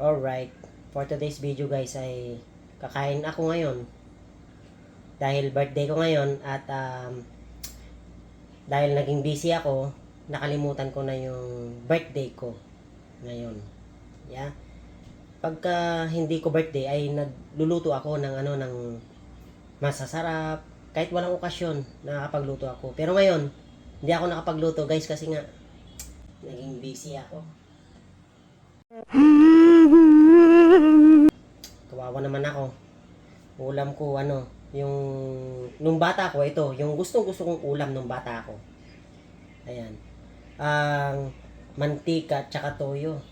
Alright. For today's video guys ay kakain ako ngayon. Dahil birthday ko ngayon at um, dahil naging busy ako, nakalimutan ko na yung birthday ko ngayon. Yeah. Pagka hindi ko birthday ay nagluluto ako ng ano ng masasarap kahit walang okasyon nakakapagluto ako. Pero ngayon, hindi ako nakapagluto guys kasi nga naging busy ako. Kawawa naman ako. Ulam ko ano, yung nung bata ko ito, yung gustong gusto kong ulam nung bata ako. Ayan. Ang mantika at saka toyo.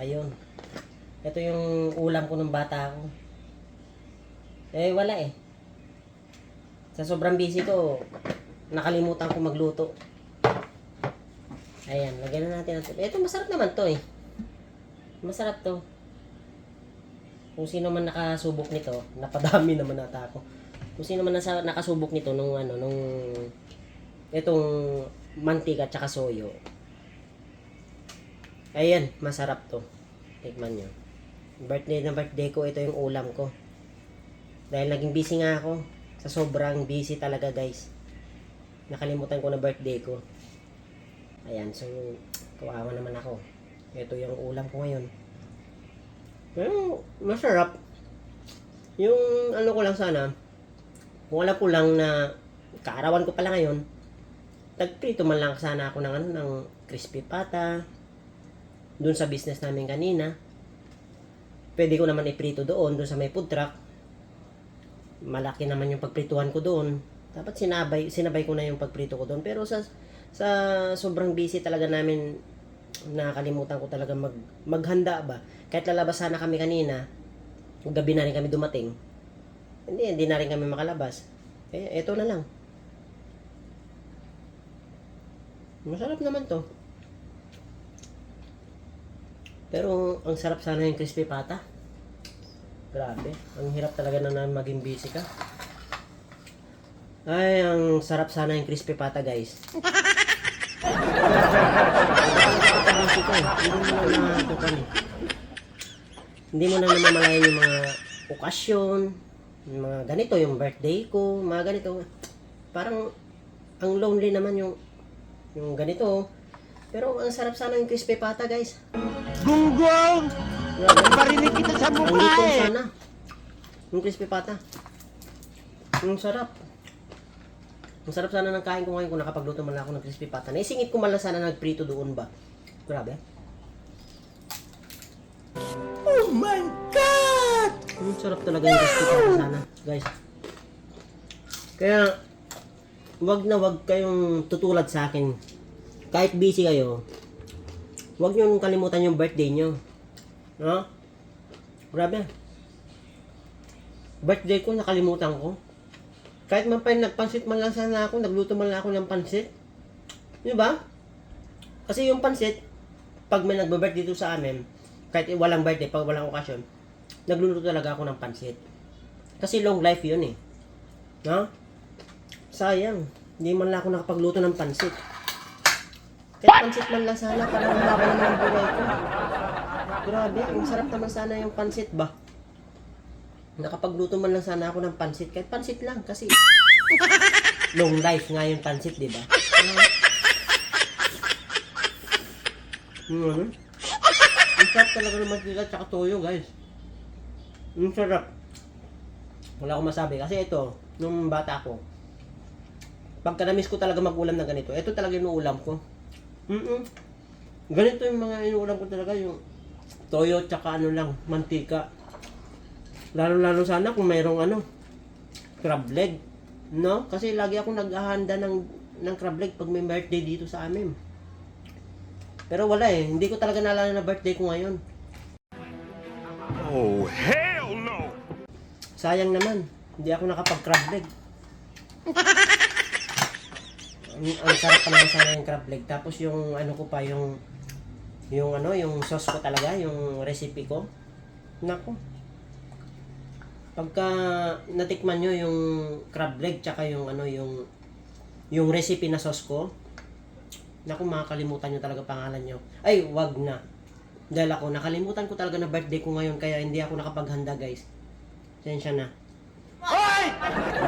Ayun. Ito yung ulam ko nung bata ako. Eh wala eh. Sa sobrang busy ko, nakalimutan ko magluto. Ayan, lagyan na natin ito. Ito masarap naman to eh. Masarap to. Kung sino man nakasubok nito, napadami naman ata ako. Kung sino man nasa, nakasubok nito nung ano, nung itong mantika at saka soyo. Ayan, masarap to. Tikman nyo. Birthday na birthday ko, ito yung ulam ko. Dahil naging busy nga ako. Sa sobrang busy talaga guys. Nakalimutan ko na birthday ko. Ayan, so kawawa naman ako. Ito yung ulam ko ngayon. Pero masarap. Yung ano ko lang sana, alam ko lang na kaarawan ko pala ngayon, tagprito man lang sana ako ng ano, ng crispy pata. Doon sa business namin kanina. Pwede ko naman iprito doon, doon sa may food truck. Malaki naman yung pagprituhan ko doon. Dapat sinabay, sinabay ko na yung pagprito ko doon. Pero sa sa sobrang busy talaga namin nakakalimutan ko talaga mag, maghanda ba. Kahit lalabas sana kami kanina, gabi na rin kami dumating. Hindi, hindi na rin kami makalabas. Eh, eto na lang. Masarap naman to. Pero ang sarap sana yung crispy pata. Grabe. Ang hirap talaga na, maging busy ka. Ay, ang sarap sana yung crispy pata, guys. eh. Hindi mo na nakatukan eh. Hindi mo na namamalayan yung mga okasyon, yung mga ganito, yung birthday ko, mga ganito. Parang, ang lonely naman yung, yung ganito. Pero ang sarap sana yung crispy pata, guys. Gunggong! Parinig kita sa Ang mukha eh! sana. Yung crispy pata. Ang sarap. Ang sarap sana ng kain ko ngayon kung nakapagluto man lang ako ng crispy pata. Naisingit ko man lang sana nagprito doon ba. Grabe. Oh my God! Ang sarap talaga yung crispy pata sana, guys. Kaya, wag na wag kayong tutulad sa akin. Kahit busy kayo, wag nyo kalimutan yung birthday nyo. No? Grabe. Birthday ko, nakalimutan ko. Kahit man pa yung nagpansit man lang sana ako, nagluto man lang ako ng pansit. Di ba? Kasi yung pansit, pag may nagbe-birthday dito sa amin, kahit walang birthday, pag walang okasyon, nagluluto talaga ako ng pansit. Kasi long life yun eh. No? Sayang. Hindi man lang ako nakapagluto ng pansit. Kahit pansit man lang sana, parang haba naman ang buhay ko. Grabe, ang sarap naman sana yung pansit ba? Nakapagluto man lang sana ako ng pansit. Kahit pansit lang, kasi long life nga yung pansit, di ba? Mm-hmm. Ang sarap talaga ng mantika tsaka toyo, guys. Ang sarap. Wala akong masabi. Kasi ito, nung bata ko, pagka na-miss ko talaga mag-ulam ng ganito, ito talaga yung ulam ko. Mm Ganito yung mga inuulam ko talaga, yung toyo tsaka ano lang, mantika. Lalo-lalo sana kung mayroong ano, crab leg. No? Kasi lagi akong naghahanda ng, ng crab leg pag may birthday dito sa amin. Pero wala eh, hindi ko talaga naalala na birthday ko ngayon. Oh, hell no! Sayang naman, hindi ako nakapag-crab leg. ang, ang sarap pa naman sana yung crab leg. Tapos yung ano ko pa, yung yung ano, yung sauce ko talaga, yung recipe ko. Nako. Pagka natikman nyo yung crab leg, tsaka yung ano, yung yung recipe na sauce ko, naku, makakalimutan nyo talaga pangalan nyo. Ay, wag na. Dahil ako, nakalimutan ko talaga na birthday ko ngayon kaya hindi ako nakapaghanda guys. Sensya na. Hoy!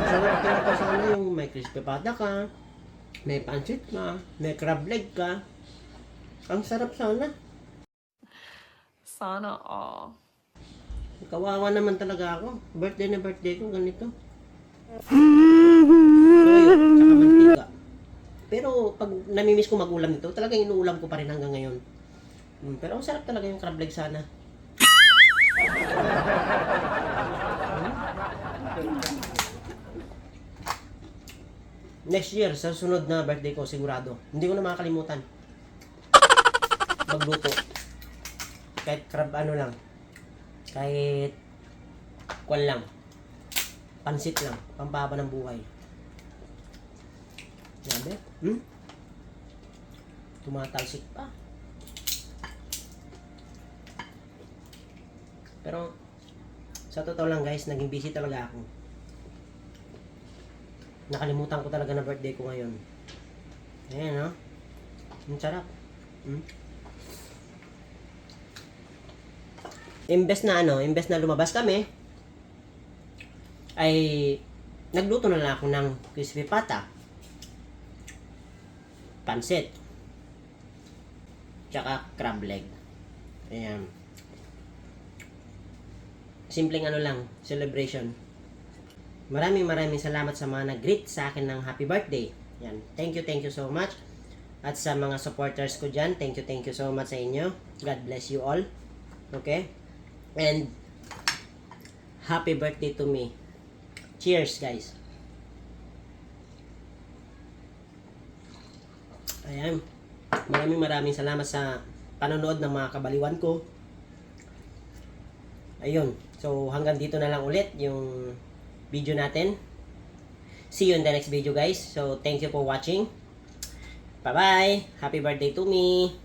Sarap kaya pa sana yung may crispy pata ka, may pancit ka, may crab leg ka. Ang sarap sana. Sana all. Kawawa naman talaga ako. Birthday na birthday ko, ganito. Toyo, tsaka mantika. Pero pag namimiss ko mag-ulam nito, talagang inuulam ko pa rin hanggang ngayon. Mm, pero ang sarap talaga yung crab leg sana. Next year, sa sunod na birthday ko, sigurado. Hindi ko na makakalimutan. Magluto. Kahit crab ano lang. Kahit kwan lang. Pansit lang. Pampaba ng buhay. Yabe? Hmm? Tumatalsik pa. Pero, sa totoo lang guys, naging busy talaga ako. Nakalimutan ko talaga na birthday ko ngayon. Ayan, no? Ang sarap. Hmm? Imbes na ano, imbes na lumabas kami, ay nagluto na lang ako ng crispy pata, pansit, tsaka crab leg. Ayan. Simpleng ano lang, celebration. Maraming maraming salamat sa mga nag-greet sa akin ng happy birthday. Yan. Thank you, thank you so much. At sa mga supporters ko dyan, thank you, thank you so much sa inyo. God bless you all. Okay? And happy birthday to me. Cheers, guys. Ayan. Maraming maraming salamat sa panonood ng mga kabaliwan ko. Ayun. So, hanggang dito na lang ulit yung video natin. See you in the next video, guys. So, thank you for watching. Bye-bye. Happy birthday to me.